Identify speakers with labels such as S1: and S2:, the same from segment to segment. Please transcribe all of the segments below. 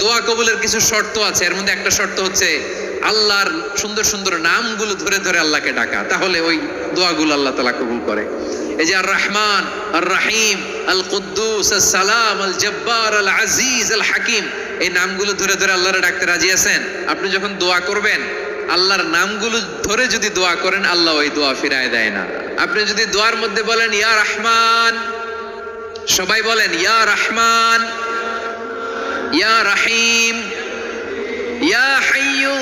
S1: দোয়া কবুলের কিছু শর্ত আছে। এর মধ্যে একটা শর্ত হচ্ছে আল্লাহর সুন্দর সুন্দর নামগুলো ধরে ধরে আল্লাহকে ডাকা। তাহলে ওই দোয়াগুলো আল্লাহ তালা কবুল করে। এই যে আর রহমান আর রাহিম আল কুদ্দুস আল সালাম আল জব্বার আল আজিজ আল হাকিম এই নামগুলো ধরে ধরে আল্লাহরে ডাকতে রাজি আছেন? আপনি যখন দোয়া করবেন, আল্লাহর নামগুলো ধরে যদি দোয়া করেন, আল্লাহ ওই দোয়া ফিরায় দেয় না। আপনি যদি দোয়ার মধ্যে বলেন, ইয়া রহমান, সবাই বলেন, ইয়া রহমান ইয়া রাহিম, ইয়া হাইয়ু,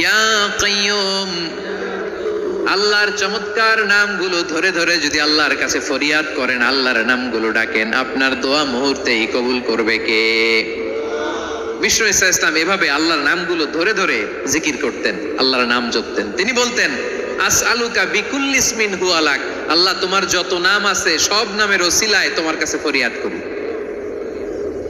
S1: ইয়া কাইয়ুম। আল্লাহর চমৎকার নামগুলো ধরে ধরে যদি আল্লাহর কাছে ফরিয়াদ করেন, আল্লাহর নামগুলো ডাকেন, আপনার দোয়া মুহূর্তেই কবুল করবে কে? বিষ্ণু ইসা ইসলাম এভাবে আল্লাহর নামগুলো ধরে ধরে জিকির করতেন, আল্লাহর নাম জপতেন। তিনি বলতেন আস আলুকা বিকুল ইসমিন হু আল্লাহ, তোমার যত নাম আছে, সব নামের ওসিলায় তোমার কাছে ফরিয়াদ করি।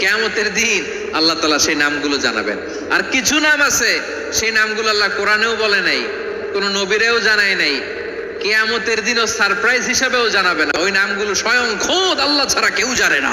S1: কেয়ামতের দিন আল্লাহ তালা সেই নামগুলো জানাবেন। আর কিছু নাম আছে, সেই নামগুলো আল্লাহ কোরআনেও বলে নাই, কোন নবীরেও জানায় নাই। কেয়ামতের দিনও সারপ্রাইজ হিসাবেও জানাবে না। ওই নামগুলো স্বয়ং খোদ আল্লাহ ছাড়া কেউ জানে না।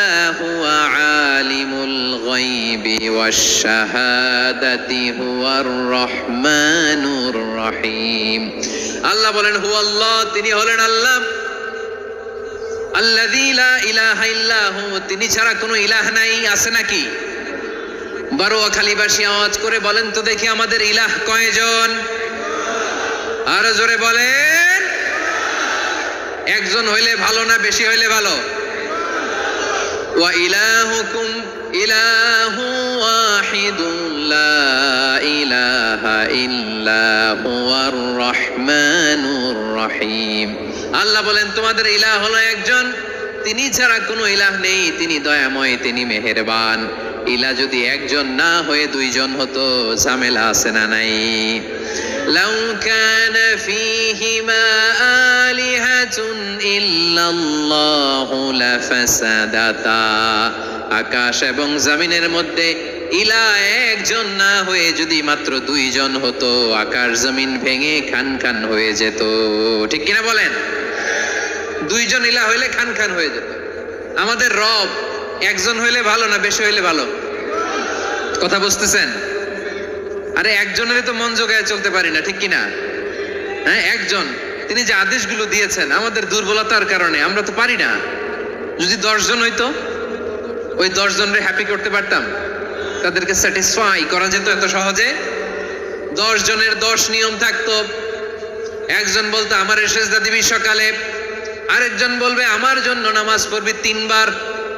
S1: গায়বি ওয়াশ-শাহাদাতি হুয়ার রহমানুর রহিম আল্লাহ বলেন হুয়াল্লাহ তিনি হলেন আল্লাহ। আল্লাযী লা ইলাহা ইল্লা হু তিনি ছাড়া কোনো ইলাহ নাই, আছে নাকি? বারোয়াখালীবাসী আওয়াজ করে বলেন তো দেখি আমাদের ইলাহ কয়জন? আর জোরে বলেন। একজন হইলে ভালো না বেশি হইলে ভালো? ওয়া ইলাহুকুম ইলাহু واحد لا إله إلا هو الرحمن রহিম। আল্লাহ বলেন, তোমাদের ইলাহ হলো একজন। তিনি ছাড়া কোনো ইলাহ নেই। তিনি দয়াময়, তিনি মেহেরবান। ইলা যদি একজন না হয়ে দুইজন হতো, ঝামেলা আছে না নাই। আকাশ এবং জমিনের মধ্যে ইলা একজন না হয়ে যদি মাত্র দুইজন হতো, আকাশ জমিন ভেঙে খান খান হয়ে যেত। ঠিক কিনা বলেন? দুইজন ইলা হইলে খান খান হয়ে যেত। আমাদের রব একজন হইলে ভালো না বেশি হইলে ভালো? কথা বুঝতেছেন? আরে একজনেরই তো মন জোগায় চলতে পারি না, ঠিক কিনা? হ্যাঁ একজন। তিনি যে আদেশগুলো দিয়েছেন, আমাদের দুর্বলতার কারণে, আমরা তো পারি না। যদি দশজন হইতো, ওই দশ জনের হ্যাপি করতে পারতাম। তাদেরকে স্যাটিসফাই করা যেত এত সহজে। দশ জনের দশ নিয়ম থাকতো। একজন বলতো, আমার সেজদা দিবি সকালে। আরেকজন বলবে, আমার জন্য নামাজ পড়বি তিনবার।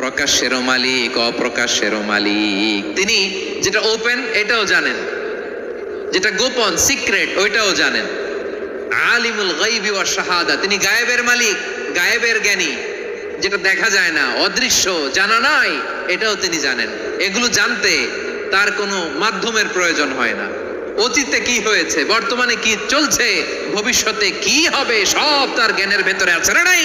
S1: প্রকাশ্যেরও মালিক, অপ্রকাশ্যেরও মালিক। তিনি যেটা ওপেন এটাও জানেন। যেটা গোপন সিক্রেট ওইটাও জানেন। আলিমুল গায়বি ওয়াশ শাহাদা, তিনি গায়েবের মালিক, গায়েবের জ্ঞানী। যেটা দেখা যায় না, অদৃশ্য, জানা নাই, এটাও তিনি জানেন। এগুলো জানতে তার কোনো মাধ্যমের প্রয়োজন হয় না। অতীতে কি হয়েছে, বর্তমানে কি চলছে, ভবিষ্যতে কি হবে, সব তার জ্ঞানের ভেতরে আছে না নাই?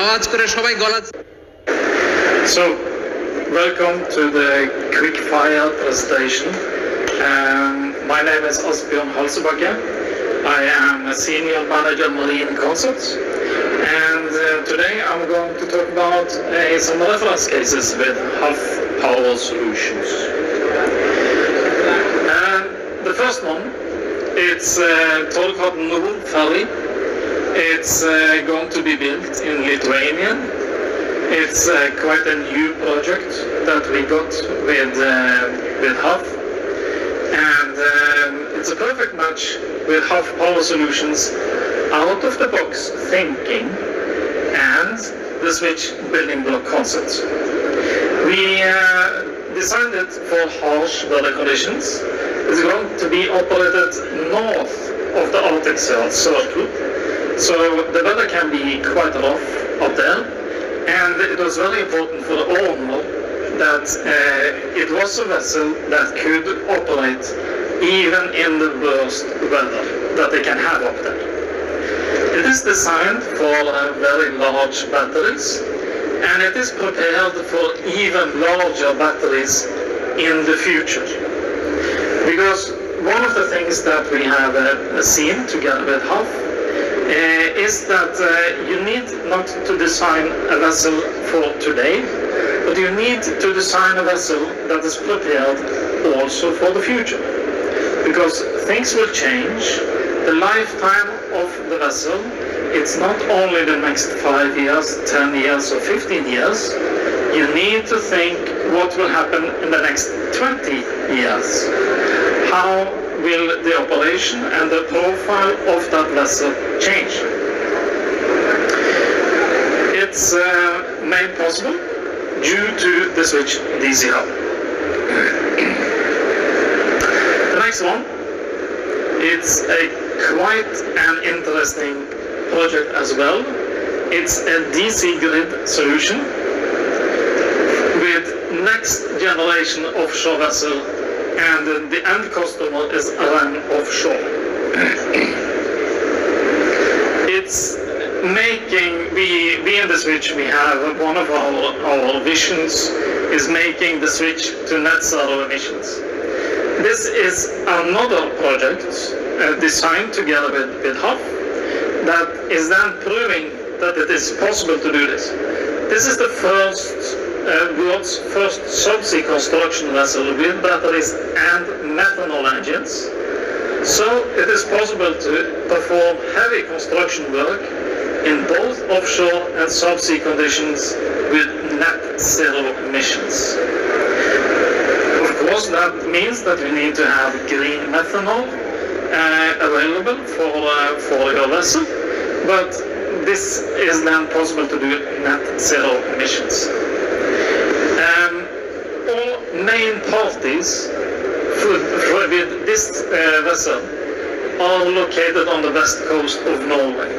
S1: আওয়াজ করে সবাই গলা
S2: So, welcome to the quick fire presentation. Um, my name is Asbjørn Halsebakka. I am a senior manager marine concepts. And uh, today I'm going to talk about uh, some reference cases with half power solutions. And the first one, it's uh, Torkot Nur Ferry. It's uh, going to be built in Lithuania. It's uh, quite a new project that we got with uh, with HUF, and um, it's a perfect match with HUF Power Solutions out of the box thinking and the switch building block concept. We uh, designed it for harsh weather conditions. It's going to be operated north of the Arctic Circle, so the weather can be quite rough up there and it was very important for the owner that uh, it was a vessel that could operate even in the worst weather that they can have up there. It is designed for uh, very large batteries and it is prepared for even larger batteries in the future. Because one of the things that we have uh, seen together with HUF uh, is that uh, you need not to design a vessel for today, but you need to design a vessel that is prepared also for the future. Because things will change, the lifetime of the vessel it's not only the next five years, 10 years, or 15 years. You need to think what will happen in the next 20 years. How will the operation and the profile of that vessel change? It's uh, made possible due to the switch DC the next one, it's a quite an interesting project as well. It's a DC grid solution with next generation offshore vessel and the end customer is RN Offshore. it's making we we in the switch we have one of our our visions is making the switch to net zero emissions. This is another project uh, designed together with, with HUF that is then proving that it is possible to do this. This is the first uh, world's first subsea construction vessel with batteries and methanol engines. So it is possible to perform heavy construction work in both offshore and subsea conditions with net zero emissions. Of course, that means that we need to have green methanol uh, available for, uh, for your vessel, but this is then possible to do net zero emissions. Um, all for, with this uh, vessel are located on the west coast of Norway.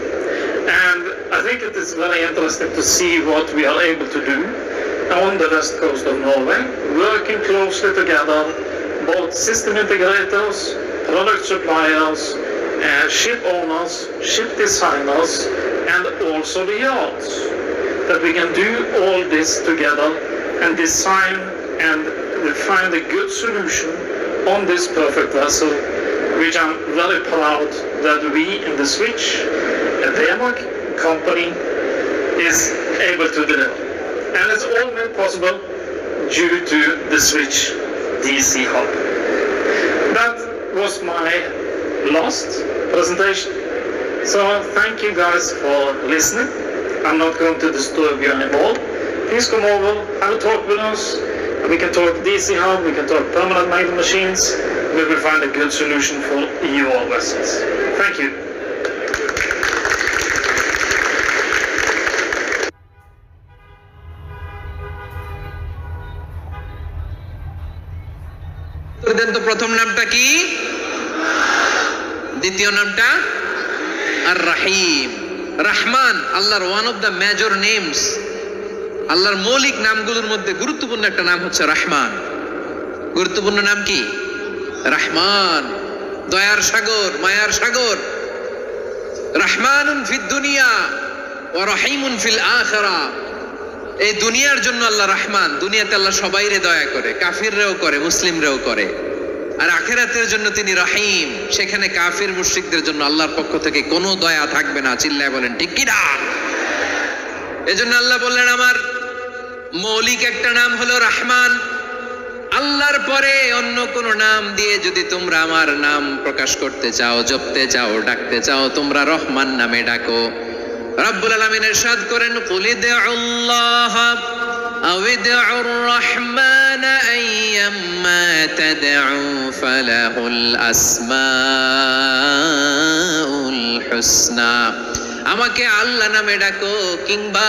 S2: And I think it is very interesting to see what we are able to do on the west coast of Norway, working closely together, both system integrators, product suppliers, uh, ship owners, ship designers, and also the yards. That we can do all this together and design and find a good solution on this perfect vessel, which I'm very proud that we in the Switch, a Denmark company, is able to deliver. And it's all made possible due to the Switch DC hub. That was my last presentation. So thank you guys for listening. I'm not going to disturb you anymore. Please come over, have a talk with us. We can talk DC hub, we can talk permanent magnet machines. We will find a good solution for your vessels. Thank you.
S1: উত্তর দেন তো প্রথম নামটা কি দ্বিতীয় নামটা আর রাহিম রাহমান আল্লাহর one of the major names আল্লাহর মৌলিক নামগুলোর মধ্যে গুরুত্বপূর্ণ একটা নাম হচ্ছে রাহমান। গুরুত্বপূর্ণ নাম কি? রাহমান। দয়ার সাগর, মায়ার সাগর। রাহমানুন ফিদ দুনিয়া ও রহিমুন ফিল আখিরা। এই দুনিয়ার জন্য আল্লাহ রহমান। দুনিয়াতে আল্লাহ সবাইরে দয়া করে, কাফিররেও করে, মুসলিমরেও করে। আর আখেরাতের জন্য তিনি রহিম। সেখানে কাফির মুশরিকদের জন্য আল্লাহর পক্ষ থেকে কোনো দয়া থাকবে না। চিল্লায় বলেন, ঠিক কিনা এজন্য আল্লাহ বললেন, আমার মৌলিক একটা নাম হলো রহমান। আল্লাহর পরে অন্য কোন নাম দিয়ে যদি তোমরা আমার নাম প্রকাশ করতে চাও, জপতে চাও, ডাকতে চাও, তোমরা রহমান নামে ডাকো। রব্বুল আলামিন ইরশাদ করেন আল্লাহ রহমান ফালাহুল আমাকে আল্লাহ নামে ডাকো, কিংবা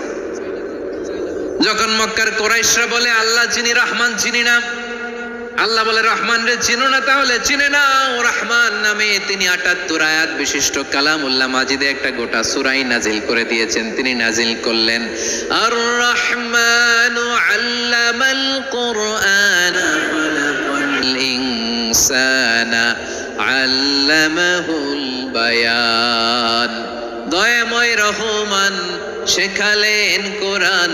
S1: যখন মক্কার কোরাইশরা বলে, আল্লাহ চিনি রহমান চিনি না আল্লাহ বলে, রহমান রে, চিনো না তাহলে? চিনে না ও রহমান নামে। তিনি আটাত্তর আয়াত বিশিষ্ট কালাম উল্লাহ মাজিদে একটা গোটা সুরাই নাজিল করে দিয়েছেন। তিনি নাজিল করলেন আর রহমান আল্লামাল কোরআন ইনসানা, আল্লামাহুল বায়ান। দয়াময় রহমান, শেখালেন কোরআন।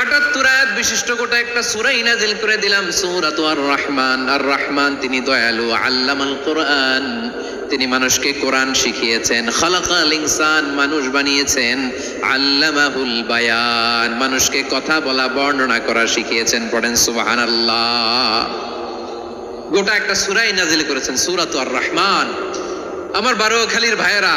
S1: আটাত্তর আয়াত বিশিষ্ট গোটা একটা সুরাই নাজিল করে দিলাম, সূরাত আর রহমান আর রহমান তিনি দয়ালু, আল্লামাল কোরআন। তিনি মানুষকে কোরআন শিখিয়েছেন, খালাকাল ইনসান মানুষ বানিয়েছেন, আল্লামাহুল বায়ান। মানুষকে কথা বলা, বর্ণনা করা শিখিয়েছেন, পড়েন সুবহানাল্লাহ। গোটা একটা সুরাই নাজিল করেছেন, সূরাত আর রহমান আমার বারোখালীর ভাইয়েরা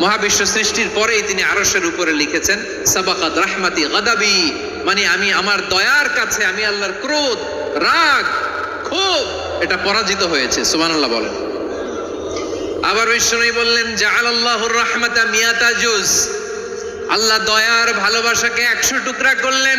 S1: মহাবিশ্ব সৃষ্টির পরেই তিনি আরশের উপরে লিখেছেন, সাবাকাত রাহমাতি গাদাবি মানে আমি আমার দয়ার কাছে, আমি আল্লাহর ক্রোধ, রাগ, ক্ষোভ, এটা পরাজিত হয়েছে। সুবহানাল্লাহ বলেন। আবার বিষ্ণু বললেন জাআল আল্লাহুর রাহমাতা মিয়াতা জুজ আল্লাহ দয়ার ভালোবাসাকে একশো টুকরা করলেন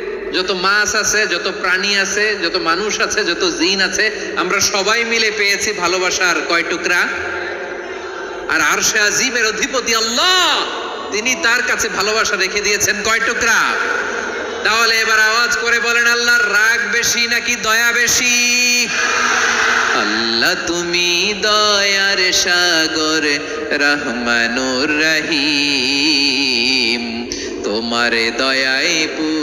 S1: যত মাছ আছে, যত প্রাণী আছে, যত মানুষ আছে, যত জিন আছে, আমরা সবাই মিলে পেয়েছি ভালোবাসার কয় টুকরা? আর আরশে আজিমের অধিপতি আল্লাহ, তিনি তার কাছে ভালোবাসা রেখে দিয়েছেন কয় টুকরা? তাহলে এবার আওয়াজ করে বলেন আল্লাহর রাগ বেশি নাকি দয়া বেশি? আল্লাহ, তুমি দয়ার সাগর, রহমানুর রহিম। তোমার দয়ায় পূর্ণ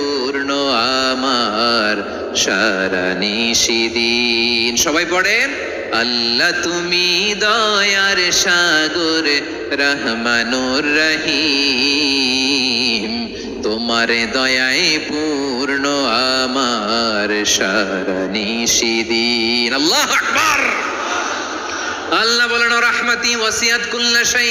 S1: আমার সারা নিশিদিন সবাই পড়েন? আল্লাহ তুমি দয়ার সাগর, রহমানুর রহিম। তোমার দয়ায় পূর্ণ আমার সারা নিশিদিন আল্লাহ আল্লাহ বলেন রহমতি, ওয়াসিয়াত কুল্লা শাই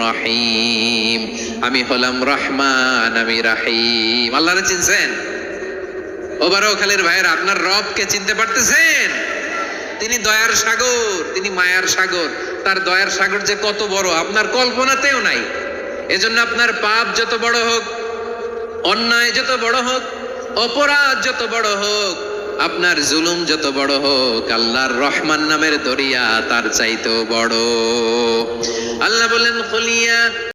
S1: রহিম। আমি হলাম রহমান, আমি রাহিম। আল্লাহরে চিনছেন? ওবারও খালের ভাইয়ের, আপনার রবকে চিনতে পারতেছেন? তিনি দয়ার সাগর, তিনি মায়ার সাগর। তার দয়ার সাগর যে কত বড়, আপনার কল্পনাতেও নাই। এজন্য আপনার পাপ যত বড় হোক, অন্যায় যত বড় হোক, অপরাধ যত বড় হোক আপনার জুলুম যত বড় হোক, আল্লাহর রহমান নামের দরিয়া তার চাইতেও বড়। আল্লাহ বলেন খলিয়া